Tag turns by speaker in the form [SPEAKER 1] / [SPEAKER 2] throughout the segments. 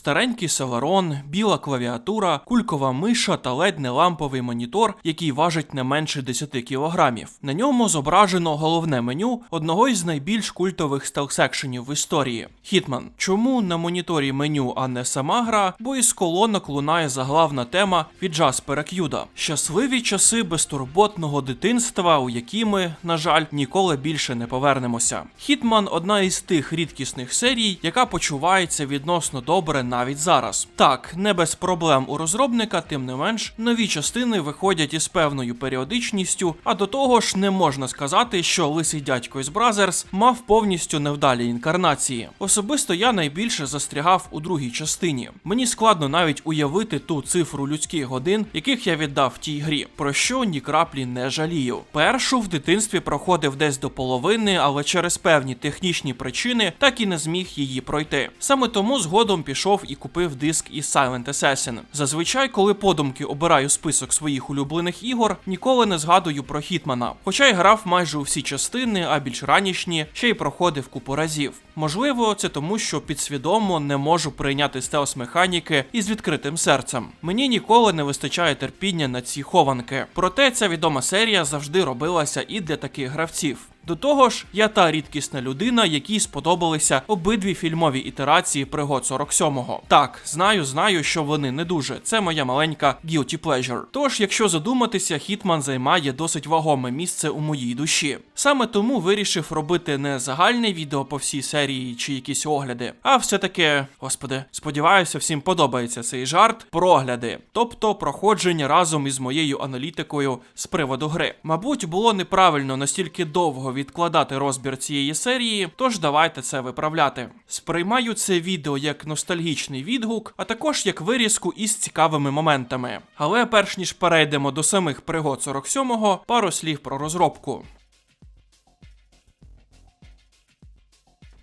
[SPEAKER 1] старенький селерон, біла клавіатура, кулькова миша та ледь не ламповий монітор, який важить не менше 10 кілограмів. На ньому зображено головне меню одного із найбільш культових стелс-екшенів в історії Хітман. Чому на моніторі меню, а не сама гра? Бо із колонок лунає заглавна тема від Джаспера К'юда. Щасливі часи безтурботного дитинства, у які ми, на жаль, ніколи більше не повернемося. Хітман одна із тих рідкісних серій, яка почувається відносно добре навіть зараз. Так, не без проблем у розробника, тим не менш, нові частини виходять із певною періодичністю, а до того ж не можна сказати, що лисий дядько із Бразерс мав повністю невдалі інкарнації. Особисто я найбільше застрягав у другій частині. Мені складно навіть уявити ту цифру людських годин, яких я віддав тій грі, про що ні краплі не жалію. Першу в дитинстві проходив десь до половини, але через певні технічні причини так і не зміг її пройти. Саме тому згодом пішов і купив диск із Silent Assassin. Зазвичай, коли подумки обираю список своїх улюблених ігор, ніколи не згадую про Хітмана. Хоча й грав майже у всі частини, а більш ранішні ще й проходив купу разів. Можливо, це тому, що підсвідомо не можу прийняти стелс механіки із відкритим серцем. Мені ніколи не вистачає терпіння на ці хованки. Проте ця відома серія завжди робилася і для таких гравців. До того ж, я та рідкісна людина, якій сподобалися обидві фільмові ітерації пригод 47-го. Так, знаю, знаю, що вони не дуже. Це моя маленька guilty pleasure. Тож, якщо задуматися, Хітман займає досить вагоме місце у моїй душі. Саме тому вирішив робити не загальне відео по всій серії чи якісь огляди, а все таки, господи, сподіваюся, всім подобається цей жарт. Прогляди, тобто проходження разом із моєю аналітикою з приводу гри. Мабуть, було неправильно настільки довго відкладати розбір цієї серії, тож давайте це виправляти. Сприймаю це відео як ностальгічний відгук, а також як вирізку із цікавими моментами. Але перш ніж перейдемо до самих пригод 47-го, пару слів про розробку.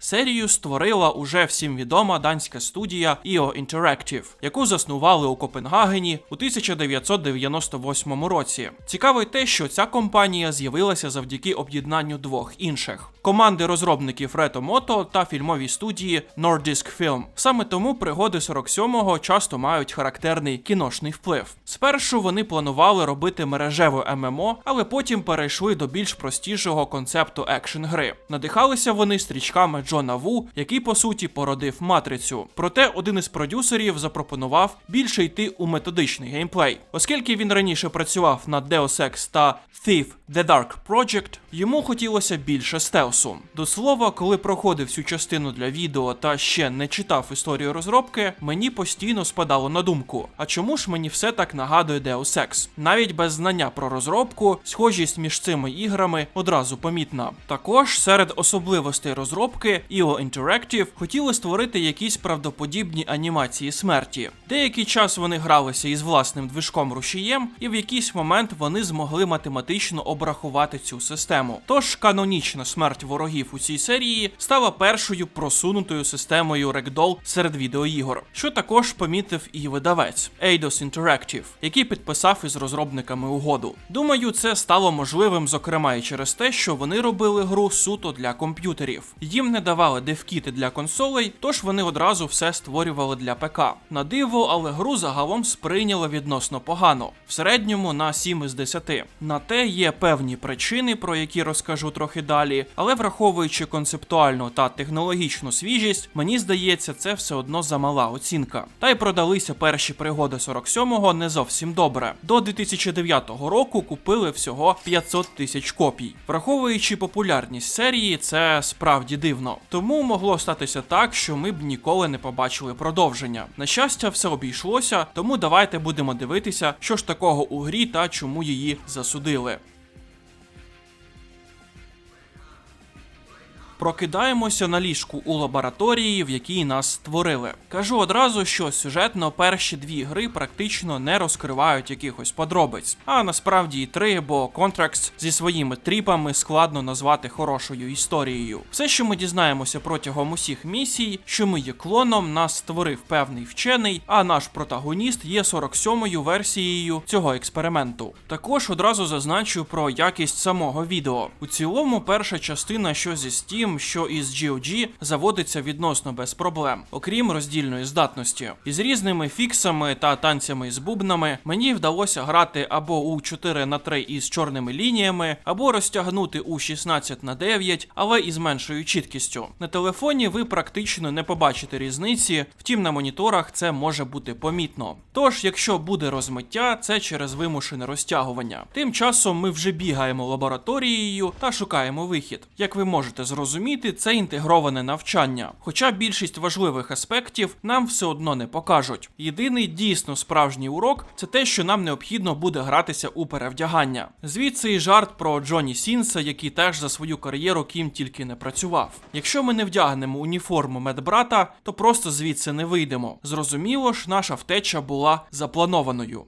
[SPEAKER 1] Серію створила уже всім відома данська студія EO Interactive, яку заснували у Копенгагені у 1998 році. Цікаво й те, що ця компанія з'явилася завдяки об'єднанню двох інших команди розробників Reto Moto та фільмовій студії Nordisk Film. Саме тому пригоди 47-го часто мають характерний кіношний вплив. Спершу вони планували робити мережеву ММО, але потім перейшли до більш простішого концепту екшн гри. Надихалися вони стрічками Джона Ву, який по суті породив матрицю. Проте один із продюсерів запропонував більше йти у методичний геймплей, оскільки він раніше працював над Deus Ex та Thief The Dark Project, йому хотілося більше стелсу. До слова, коли проходив цю частину для відео та ще не читав історію розробки, мені постійно спадало на думку: а чому ж мені все так нагадує Deus Ex? Навіть без знання про розробку, схожість між цими іграми одразу помітна. Також серед особливостей розробки EO Interactive хотіли створити якісь правдоподібні анімації смерті. Деякий час вони гралися із власним движком рушієм, і в якийсь момент вони змогли математично обрахувати цю систему. Тож канонічна смерть ворогів у цій серії стала першою просунутою системою Ragdoll серед відеоігор, що також помітив і видавець Eidos Interactive, який підписав із розробниками угоду. Думаю, це стало можливим, зокрема і через те, що вони робили гру суто для комп'ютерів. Їм не давали девкіти для консолей, тож вони одразу все створювали для ПК. На диво, але гру загалом сприйняли відносно погано, в середньому на 7 із 10. На те є певні причини, про які розкажу трохи далі, але враховуючи концептуальну та технологічну свіжість, мені здається, це все одно замала оцінка. Та й продалися перші пригоди 47-го не зовсім добре. До 2009 року купили всього 500 тисяч копій. Враховуючи популярність серії, це справді дивно. Тому могло статися так, що ми б ніколи не побачили продовження. На щастя, все обійшлося, тому давайте будемо дивитися, що ж такого у грі та чому її засудили. Прокидаємося на ліжку у лабораторії, в якій нас створили. Кажу одразу, що сюжетно перші дві гри практично не розкривають якихось подробиць, а насправді і три, бо Contracts зі своїми тріпами складно назвати хорошою історією. Все, що ми дізнаємося протягом усіх місій, що ми є клоном, нас створив певний вчений, а наш протагоніст є 47-ю версією цього експерименту. Також одразу зазначу про якість самого відео. У цілому, перша частина, що зі Steam, таким, що із GOG заводиться відносно без проблем, окрім роздільної здатності. Із різними фіксами та танцями з бубнами мені вдалося грати або у 4 на 3 із чорними лініями, або розтягнути у 16 на 9, але із меншою чіткістю. На телефоні ви практично не побачите різниці, втім на моніторах це може бути помітно. Тож, якщо буде розмиття, це через вимушене розтягування. Тим часом ми вже бігаємо лабораторією та шукаємо вихід. Як ви можете зрозуміти, це інтегроване навчання, хоча більшість важливих аспектів нам все одно не покажуть. Єдиний дійсно справжній урок це те, що нам необхідно буде гратися у перевдягання. Звідси і жарт про Джоні Сінса, який теж за свою кар'єру ким тільки не працював. Якщо ми не вдягнемо уніформу медбрата, то просто звідси не вийдемо. Зрозуміло ж, наша втеча була запланованою.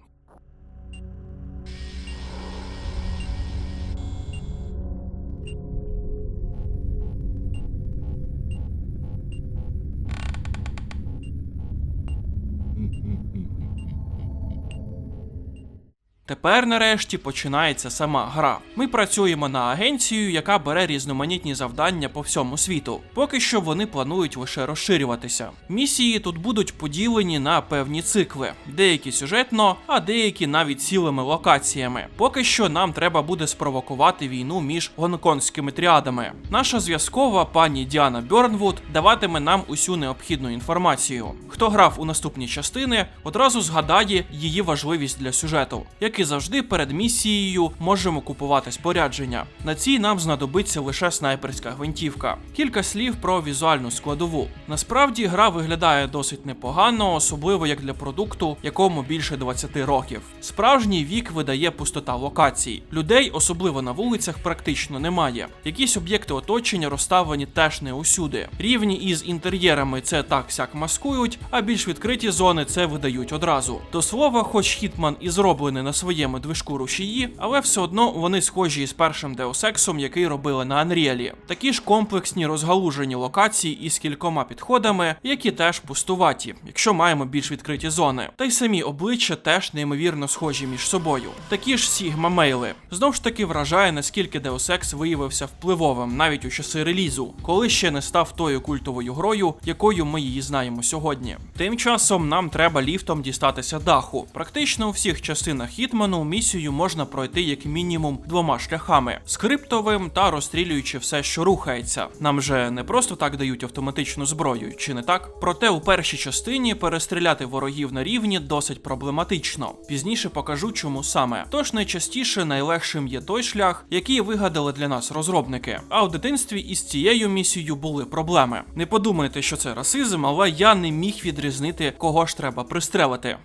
[SPEAKER 1] Тепер, нарешті, починається сама гра. Ми працюємо на агенцію, яка бере різноманітні завдання по всьому світу. Поки що вони планують лише розширюватися. Місії тут будуть поділені на певні цикли, деякі сюжетно, а деякі навіть цілими локаціями. Поки що нам треба буде спровокувати війну між гонконгськими тріадами. Наша зв'язкова пані Діана Бьорнвуд даватиме нам усю необхідну інформацію. Хто грав у наступні частини, одразу згадає її важливість для сюжету. Як і завжди, перед місією можемо купувати спорядження. На цій нам знадобиться лише снайперська гвинтівка. Кілька слів про візуальну складову. Насправді гра виглядає досить непогано, особливо як для продукту, якому більше 20 років. Справжній вік видає пустота локацій. Людей, особливо на вулицях, практично немає. Якісь об'єкти оточення розставлені теж не усюди. Рівні із інтер'єрами це так сяк маскують, а більш відкриті зони це видають одразу. До слова, хоч Хітман і зроблений на своєму движку рушії, але все одно вони схожі із першим Deus Ex'ом, який робили на Unreal. Такі ж комплексні розгалужені локації із кількома підходами, які теж пустуваті, якщо маємо більш відкриті зони. Та й самі обличчя теж неймовірно схожі між собою. Такі ж Sigma мейли. Знов ж таки вражає, наскільки Deus Ex виявився впливовим навіть у часи релізу, коли ще не став тою культовою грою, якою ми її знаємо сьогодні. Тим часом нам треба ліфтом дістатися даху. Практично у всіх частинах Хітману місію можна пройти як мінімум двома шляхами: скриптовим та розстрілюючи все, що рухається. Нам же не просто так дають автоматичну зброю, чи не так? Проте у першій частині перестріляти ворогів на рівні досить проблематично. Пізніше покажу, чому саме. Тож найчастіше найлегшим є той шлях, який вигадали для нас розробники. А у дитинстві із цією місією були проблеми. Не подумайте, що це расизм, але я не міг відрізнити, кого ж треба пристрелити.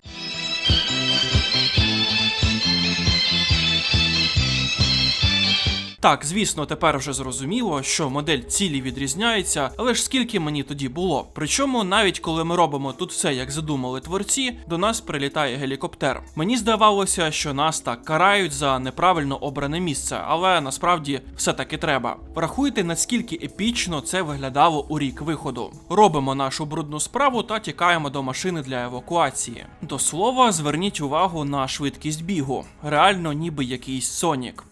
[SPEAKER 1] Так, звісно, тепер вже зрозуміло, що модель цілі відрізняється, але ж скільки мені тоді було. Причому, навіть коли ми робимо тут все, як задумали творці, до нас прилітає гелікоптер. Мені здавалося, що нас так карають за неправильно обране місце, але насправді все таки треба. Врахуйте, наскільки епічно це виглядало у рік виходу. Робимо нашу брудну справу та тікаємо до машини для евакуації. До слова, зверніть увагу на швидкість бігу. Реально, ніби якийсь Сонік.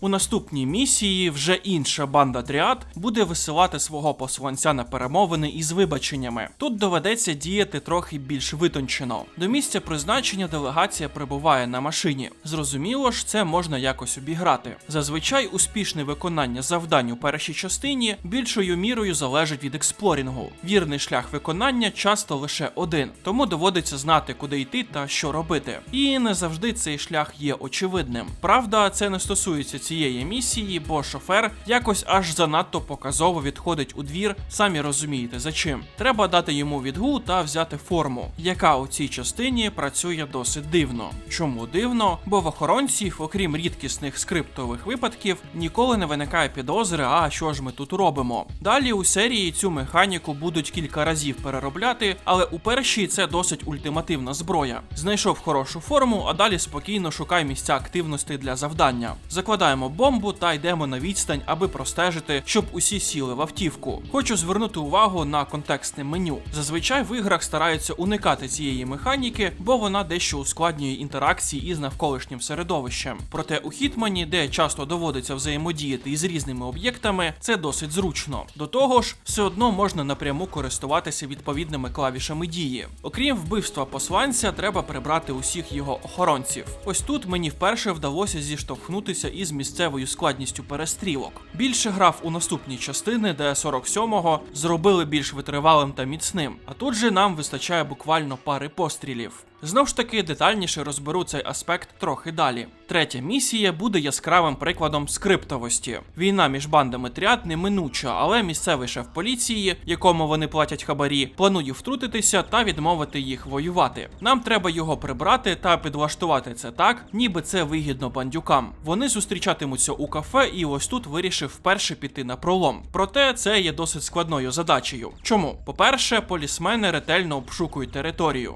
[SPEAKER 1] У наступній місії вже інша банда тріад буде висилати свого посланця на перемовини із вибаченнями. Тут доведеться діяти трохи більш витончено. До місця призначення делегація прибуває на машині. Зрозуміло ж, це можна якось обіграти. Зазвичай успішне виконання завдань у першій частині більшою мірою залежить від експлорінгу. Вірний шлях виконання часто лише один, тому доводиться знати, куди йти та що робити. І не завжди цей шлях є очевидним. Правда, це не стосується цієї місії, бо шофер якось аж занадто показово відходить у двір, самі розумієте за чим. Треба дати йому відгул та взяти форму, яка у цій частині працює досить дивно. Чому дивно? Бо в охоронців, окрім рідкісних скриптових випадків, ніколи не виникає підозри, а що ж ми тут робимо. Далі у серії цю механіку будуть кілька разів переробляти, але у першій це досить ультимативна зброя. Знайшов хорошу форму, а далі спокійно шукай місця активності для завдання. Закладаємо Підкидаємо бомбу та йдемо на відстань, аби простежити, щоб усі сіли в автівку. Хочу звернути увагу на контекстне меню. Зазвичай в іграх стараються уникати цієї механіки, бо вона дещо ускладнює інтеракції із навколишнім середовищем. Проте у Хітмані, де часто доводиться взаємодіяти із різними об'єктами, це досить зручно. До того ж, все одно можна напряму користуватися відповідними клавішами дії. Окрім вбивства посланця, треба прибрати усіх його охоронців. Ось тут мені вперше вдалося зіштовхнутися із місцевою складністю перестрілок. Більше грав у наступні частини, де 47-го зробили більш витривалим та міцним. А тут же нам вистачає буквально пари пострілів. Знов ж таки детальніше розберу цей аспект трохи далі. Третя місія буде яскравим прикладом скриптовості. Війна між бандами тріад неминуча, але місцевий шеф поліції, якому вони платять хабарі, планує втрутитися та відмовити їх воювати. Нам треба його прибрати та підлаштувати це так, ніби це вигідно бандюкам. Вони зустрічатимуться у кафе, і ось тут вирішив вперше піти на пролом. Проте це є досить складною задачею. Чому? По-перше, полісмени ретельно обшукують територію.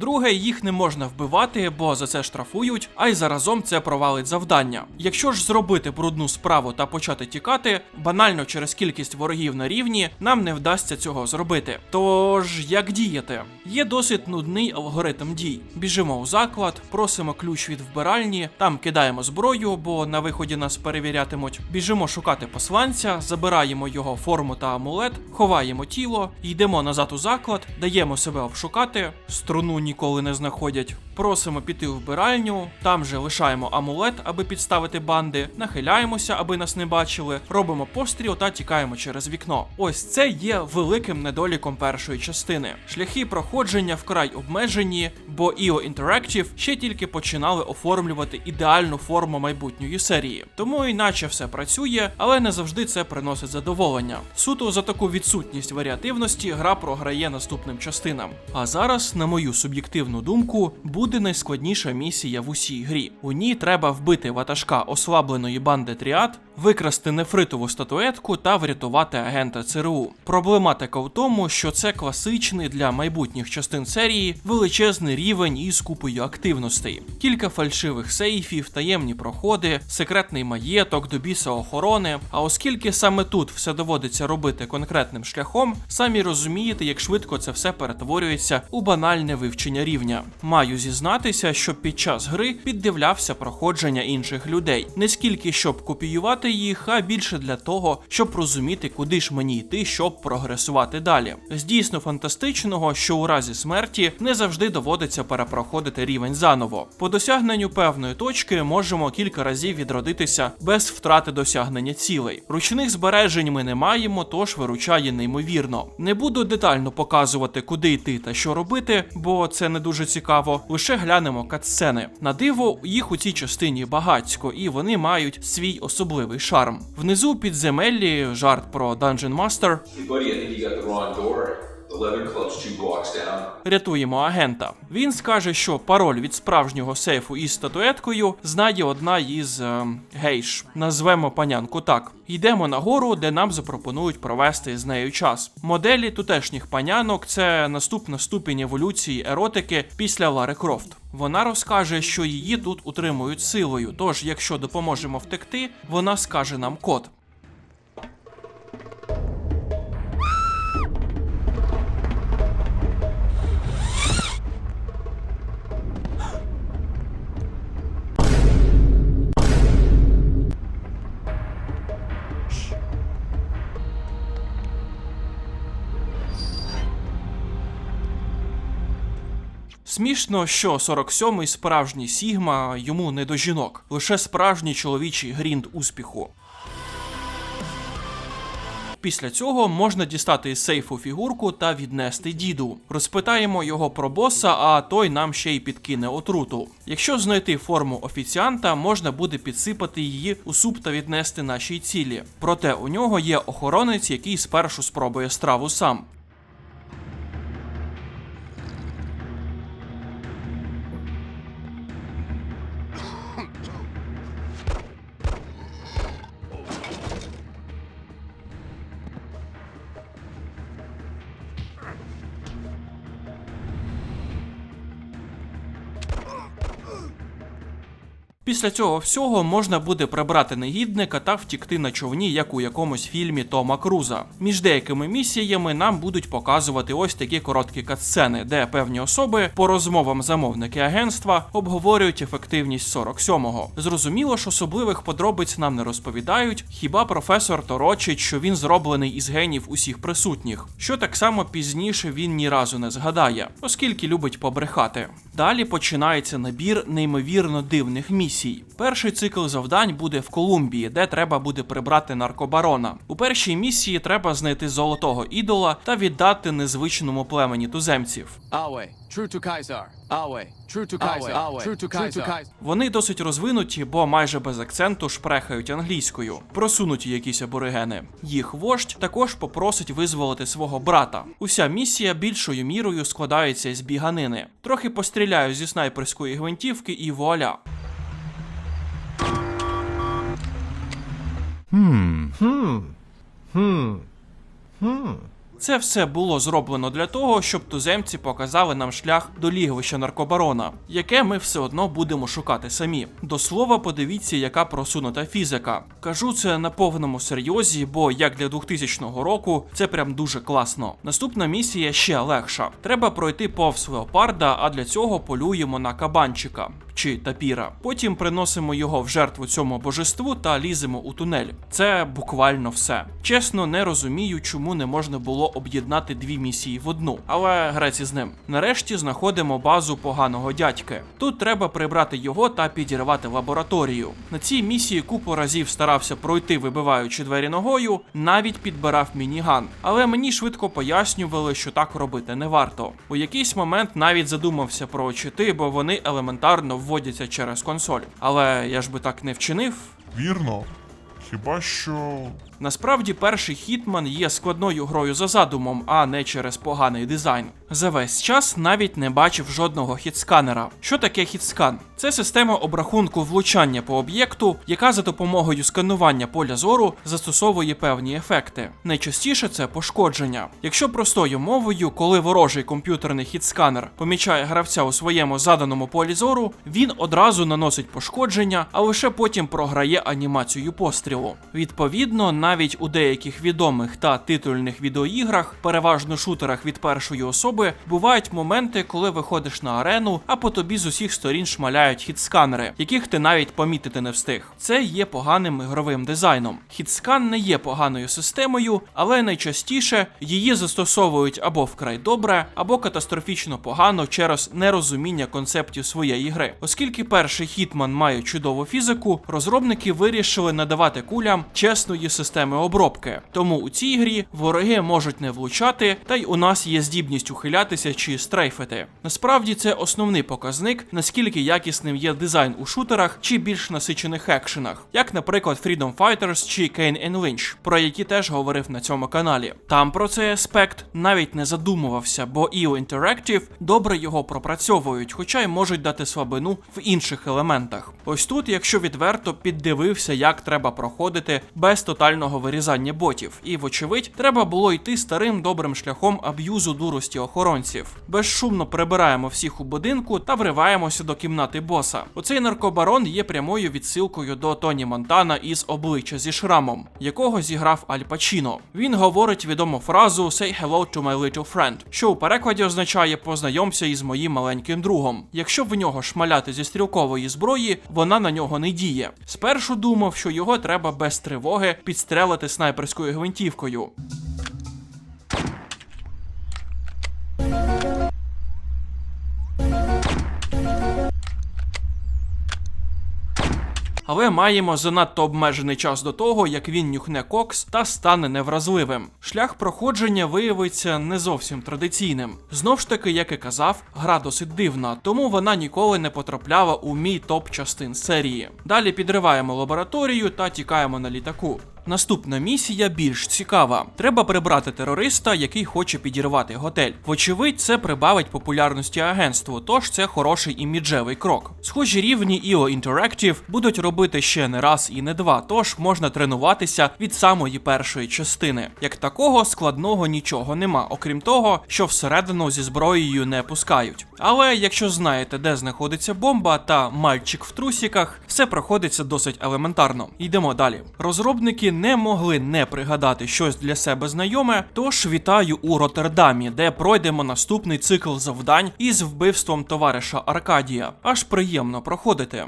[SPEAKER 1] По-друге, їх не можна вбивати, бо за це штрафують, а й заразом це провалить завдання. Якщо ж зробити брудну справу та почати тікати, банально через кількість ворогів на рівні, нам не вдасться цього зробити. Тож як діяти? Є досить нудний алгоритм дій. Біжимо у заклад, просимо ключ від вбиральні, там кидаємо зброю, бо на виході нас перевірятимуть. Біжимо шукати посланця, забираємо його форму та амулет, ховаємо тіло, йдемо назад у заклад, даємо себе обшукати, струну ніколи не знаходять. Просимо піти у вбиральню, там же лишаємо амулет, аби підставити банди, нахиляємося, аби нас не бачили, робимо постріл та тікаємо через вікно. Ось це є великим недоліком першої частини. Шляхи проходження вкрай обмежені, бо EO Interactive ще тільки починали оформлювати ідеальну форму майбутньої серії. Тому іначе все працює, але не завжди це приносить задоволення. Суто за таку відсутність варіативності гра програє наступним частинам. А зараз, на мою суб'єктивну думку, буде найскладніша місія в усій грі. У ній треба вбити ватажка ослабленої банди Тріад, викрасти нефритову статуетку та врятувати агента ЦРУ. Проблематика в тому, що це класичний для майбутніх частин серії величезний рівень із купою активностей, кілька фальшивих сейфів, таємні проходи, секретний маєток, до біса охорони. А оскільки саме тут все доводиться робити конкретним шляхом, самі розумієте, як швидко це все перетворюється у банальне вивчення рівня. Маю зізнатися, що під час гри піддивлявся проходження інших людей, не скільки щоб копіювати їх, а більше для того, щоб розуміти, куди ж мені йти, щоб прогресувати далі. З дійсно фантастичного, що у разі смерті не завжди доводиться перепроходити рівень заново. По досягненню певної точки можемо кілька разів відродитися без втрати досягнення цілей. Ручних збережень ми не маємо, тож виручає неймовірно. Не буду детально показувати, куди йти та що робити, бо це не дуже цікаво. Лише глянемо катсцени. На диво, їх у цій частині багатько, і вони мають свій особливий шарм. Внизу підземеллі жарт про Dungeon Master. Рятуємо агента. Він скаже, що пароль від справжнього сейфу із статуеткою знає одна із е, гейш. Назвемо панянку так. Йдемо нагору, де нам запропонують провести з нею час. Моделі тутешніх панянок це наступна ступінь еволюції еротики після Лари Крофт. Вона розкаже, що її тут утримують силою. Тож, якщо допоможемо втекти, вона скаже нам код. Смішно, що 47-й справжній Сігма йому не до жінок, лише справжній чоловічий грінд успіху. Після цього можна дістати із сейфу фігурку та віднести діду. Розпитаємо його про боса, а той нам ще й підкине отруту. Якщо знайти форму офіціанта, можна буде підсипати її у суп та віднести нашій цілі. Проте у нього є охоронець, який спершу спробує страву сам. Після цього всього можна буде прибрати негідника та втікти на човні, як у якомусь фільмі Тома Круза. Між деякими місіями нам будуть показувати ось такі короткі катсцени, де певні особи по розмовам замовники агентства обговорюють ефективність 47-го. Зрозуміло ж, особливих подробиць нам не розповідають, хіба професор торочить, що він зроблений із генів усіх присутніх, що так само пізніше він ні разу не згадає, оскільки любить побрехати. Далі починається набір неймовірно дивних місій. Перший цикл завдань буде в Колумбії, де треба буде прибрати наркобарона. У першій місії треба знайти золотого ідола та віддати незвичному племені туземців.
[SPEAKER 2] Our way, true to Kaiser. Our way, true to Kaiser. Our way, true to Kaiser.
[SPEAKER 1] Вони досить розвинуті, бо майже без акценту шпрехають англійською, просунуті якісь аборигени. Їх вождь також попросить визволити свого брата. Уся місія більшою мірою складається з біганини. Трохи постріляю зі снайперської гвинтівки і вуаля. Це все було зроблено для того, щоб туземці показали нам шлях до лігвища наркобарона, яке ми все одно будемо шукати самі. До слова, подивіться, яка просунута фізика. Кажу це на повному серйозі, бо як для 2000 року це прям дуже класно. Наступна місія ще легша. Треба пройти повз леопарда, а для цього полюємо на кабанчика чи тапіра. Потім приносимо його в жертву цьому божеству та ліземо у тунель. Це буквально все. Чесно, не розумію, чому не можна було об'єднати дві місії в одну, але греці з ним. Нарешті знаходимо базу поганого дядьки. Тут треба прибрати його та підірвати лабораторію. На цій місії купу разів старався пройти, вибиваючи двері ногою, навіть підбирав мініган. Але мені швидко пояснювали, що так робити не варто. У якийсь момент навіть задумався про чити, бо вони елементарно вводяться через консоль. Але я ж би так не вчинив.
[SPEAKER 3] Вірно. Хіба що.
[SPEAKER 1] Насправді, перший Хітман є складною грою за задумом, а не через поганий дизайн. За весь час навіть не бачив жодного хітсканера. Що таке хітскан? Це система обрахунку влучання по об'єкту, яка за допомогою сканування поля зору застосовує певні ефекти. Найчастіше це пошкодження. Якщо простою мовою, коли ворожий комп'ютерний хітсканер помічає гравця у своєму заданому полі зору, він одразу наносить пошкодження, а лише потім програє анімацію пострілу. Відповідно, навіть у деяких відомих та титульних відеоіграх, переважно шутерах від першої особи, бувають моменти, коли виходиш на арену, а по тобі з усіх сторін шмаляють хітсканери, яких ти навіть помітити не встиг. Це є поганим ігровим дизайном. Хітскан не є поганою системою, але найчастіше її застосовують або вкрай добре, або катастрофічно погано через нерозуміння концептів своєї гри. Оскільки перший Хітман має чудову фізику, розробники вирішили надавати кулям чесної системи обробки. Тому у цій грі вороги можуть не влучати, та й у нас є здібність ухилятися чи стрейфити. Насправді це основний показник, наскільки якісним є дизайн у шутерах чи більш насичених екшенах, як, наприклад, Freedom Fighters чи Kane and Lynch, про які теж говорив на цьому каналі. Там про цей аспект навіть не задумувався, бо EO Interactive добре його пропрацьовують, хоча й можуть дати слабину в інших елементах. Ось тут, якщо відверто, піддивився, як треба проходити без тотального вирізання ботів, і, вочевидь, треба було йти старим добрим шляхом аб'юзу дурості охоронців. Безшумно прибираємо всіх у будинку та вриваємося до кімнати боса. Оцей наркобарон є прямою відсилкою до Тоні Монтана із обличчя зі шрамом, якого зіграв Аль Пачіно. Він говорить відому фразу «Say hello to my little friend», що у перекладі означає познайомся із моїм маленьким другом. Якщо в нього шмаляти зі стрілкової зброї, вона на нього не діє. Спершу думав, що його треба без тривоги підстрелити снайперською гвинтівкою. Але маємо занадто обмежений час до того, як він нюхне кокс та стане невразливим. Шлях проходження виявиться не зовсім традиційним. Знов ж таки, як і казав, гра досить дивна, тому вона ніколи не потрапляла у мій топ частин серії. Далі підриваємо лабораторію та тікаємо на літаку. Наступна місія більш цікава. Треба прибрати терориста, який хоче підірвати готель. Вочевидь, це прибавить популярності агентству, тож це хороший іміджевий крок. Схожі рівні EO Interactive будуть робити ще не раз і не два, тож можна тренуватися від самої першої частини. Як такого складного нічого нема, окрім того, що всередину зі зброєю не пускають. Але якщо знаєте, де знаходиться бомба та мальчик в трусіках, все проходиться досить елементарно. Йдемо далі. Розробники не могли не пригадати щось для себе знайоме, тож вітаю у Роттердамі, де пройдемо наступний цикл завдань із вбивством товариша Аркадія. Аж приємно проходити.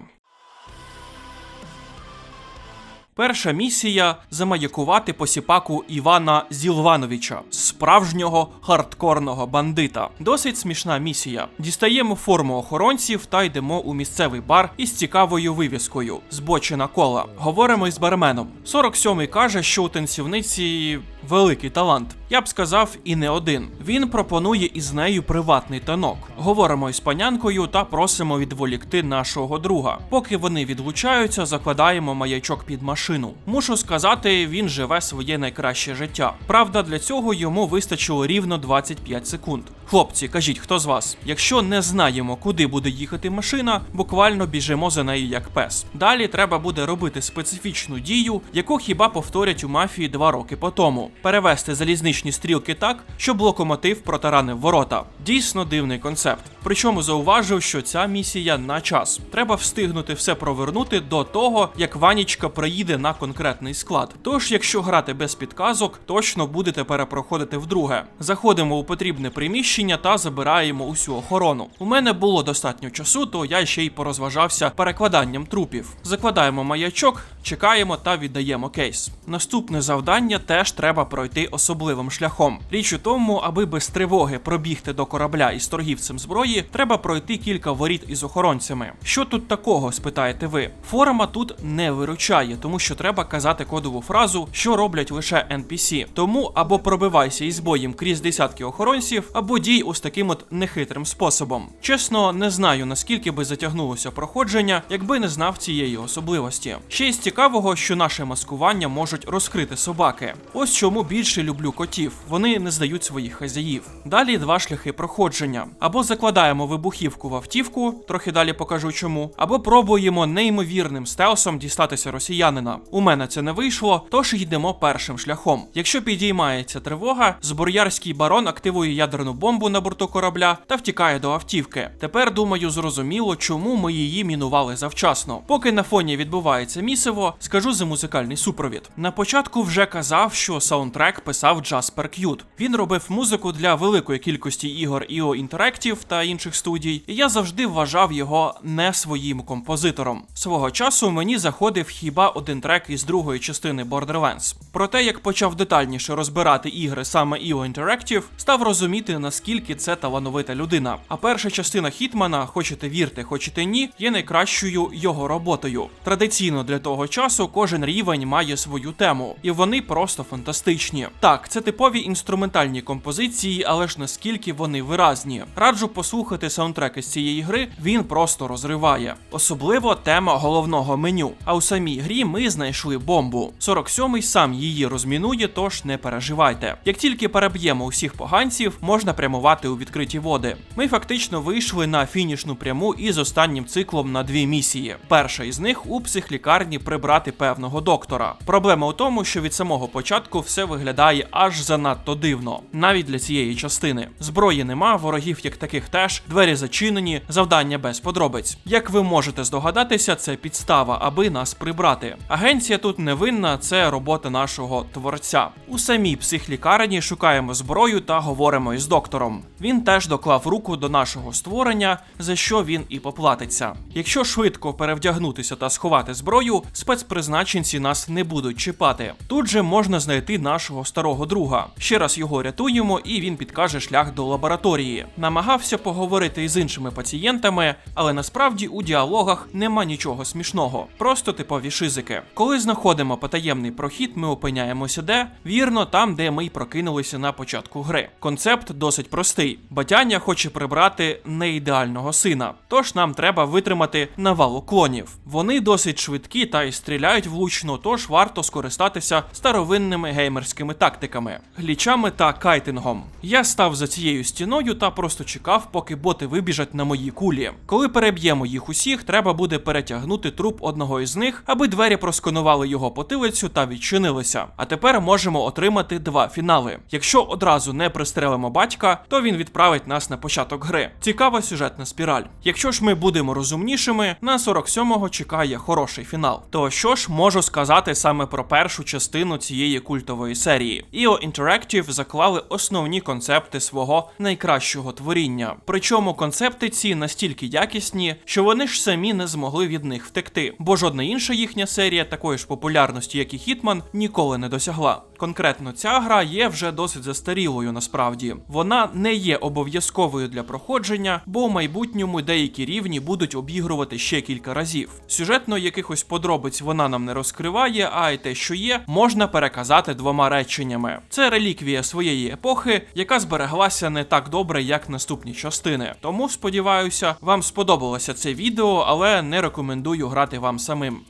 [SPEAKER 1] Перша місія замаякувати посіпаку Івана Зілвановича, справжнього хардкорного бандита. Досить смішна місія. Дістаємо форму охоронців та йдемо у місцевий бар із цікавою вивіскою збочена кола. Говоримо із барменом. 47-й каже, що у танцівниці великий талант. Я б сказав, і не один. Він пропонує із нею приватний танок. Говоримо із панянкою та просимо відволікти нашого друга. Поки вони відлучаються, закладаємо маячок під машину. Мушу сказати, він живе своє найкраще життя. Правда, для цього йому вистачило рівно 25 секунд. Хлопці, кажіть, хто з вас? Якщо не знаємо, куди буде їхати машина, буквально біжимо за нею як пес. Далі треба буде робити специфічну дію, яку хіба повторять у мафії два роки по тому: перевести залізничні стрілки так, щоб локомотив протаранив ворота. Дійсно дивний концепт. Причому зауважив, що ця місія на час. Треба встигнути все провернути до того, як Ванічка приїде на конкретний склад. Тож, якщо грати без підказок, точно будете перепроходити вдруге. Заходимо у потрібне приміщення та забираємо усю охорону. У мене було достатньо часу, то я ще й порозважався перекладанням трупів. Закладаємо маячок, чекаємо та віддаємо кейс. Наступне завдання теж треба пройти особливим шляхом. Річ у тому, аби без тривоги пробігти до корабля із торгівцем зброї, треба пройти кілька воріт із охоронцями. Що тут такого, спитаєте ви? Форма тут не виручає, тому що треба казати кодову фразу, що роблять лише NPC. Тому або пробивайся із боєм крізь десятки охоронців, або дій ось таким от нехитрим способом. Чесно, не знаю наскільки би затягнулося проходження, якби не знав цієї особливості. Ще із цікавого, що наше маскування можуть розкрити собаки. Ось чому більше люблю котів. Вони не здають своїх хазяїв. Далі два шляхи проходження: або закладаємо вибухівку в автівку, трохи далі покажу чому, або пробуємо неймовірним стелсом дістатися росіянина. У мене це не вийшло, тож йдемо першим шляхом. Якщо підіймається тривога, зброярський барон активує ядерну бомбу на борту корабля та втікає до автівки. Тепер думаю, зрозуміло, чому ми її мінували завчасно. Поки на фоні відбувається місиво, скажу за музикальний супровід. На початку вже казав, що саундтрек писав Джаспер К'ют. Він робив музику для великої кількості ігор EO Interactive та інших студій, і я завжди вважав його не своїм композитором. Свого часу мені заходив хіба один трек із другої частини Borderlands. Проте, як почав детальніше розбирати ігри саме EO Interactive, став розуміти, наскільки це талановита людина. А перша частина Хітмана, хочете вірте, хочете ні, є найкращою його роботою. Традиційно для того часу кожен рівень має свою тему, і вони просто фантастичні. Так, це типові інструментальні композиції, але ж наскільки вони виразні. Раджу послухати саундтреки з цієї гри, він просто розриває. Особливо тема головного меню. А у самій грі ми знайшли бомбу. 47-й сам її розмінує, тож не переживайте. Як тільки переб'ємо усіх поганців, можна прямувати у відкриті води. Ми фактично вийшли на фінішну пряму із останнім циклом на дві місії. Перша із них у психлікарні прибрати певного доктора. Проблема у тому, що від самого початку все виглядає аж занадто дивно, навіть для цієї частини. Зброї нема, ворогів як таких теж, двері зачинені, завдання без подробиць. Як ви можете здогадатися, це підстава, аби нас прибрати. Агенція тут не винна, це робота нашого творця. У самій психлікарні шукаємо зброю та говоримо із доктором. Він теж доклав руку до нашого створення, за що він і поплатиться. Якщо швидко перевдягнутися та сховати зброю, спецпризначенці нас не будуть чіпати. Тут же можна знайти нашого старого друга. Ще раз його рятуємо, і він підкаже шлях до лабораторії. Намагався поговорити із іншими пацієнтами, але насправді у діалогах нема нічого смішного, просто типові шизики. Коли знаходимо потаємний прохід, ми опиняємося де? Вірно, там, де ми й прокинулися на початку гри. Концепт досить простий: батяня хоче прибрати неідеального сина. Тож нам треба витримати навалу клонів. Вони досить швидкі та й стріляють влучно, тож варто скористатися старовинними геймерськими тактиками, глічами та кайтингом. Я став за цією стіною та просто чекав, поки боти вибіжать на мої кулі. Коли переб'ємо їх усіх, треба буде перетягнути труп одного із них, аби двері просканували його потилицю та відчинилися. А тепер можемо отримати два фінали. Якщо одразу не пристрелимо батька, то він відправить нас на початок гри. Цікава сюжетна спіраль. Якщо ж ми будемо розумнішими, на 47-го чекає хороший фінал. То що ж можу сказати саме про першу частину цієї культової серії? EO Interactive заклали основні концепти свого найкращого творіння. Причому концепти ці настільки якісні, що вони ж самі не змогли від них втекти, бо жодна інша їхня серія такої ж популярності, як і Хітман, ніколи не досягла. Конкретно ця гра є вже досить застарілою насправді. Вона не є обов'язковою для проходження, бо в майбутньому деякі рівні будуть обігрувати ще кілька разів. Сюжетно якихось подробиць вона нам не розкриває, а й те, що є, можна переказати двома реченнями. Це реліквія своєї епохи, яка збереглася не так добре, як наступні частини. Тому сподіваюся, вам сподобалося це відео, але не рекомендую грати вам самим.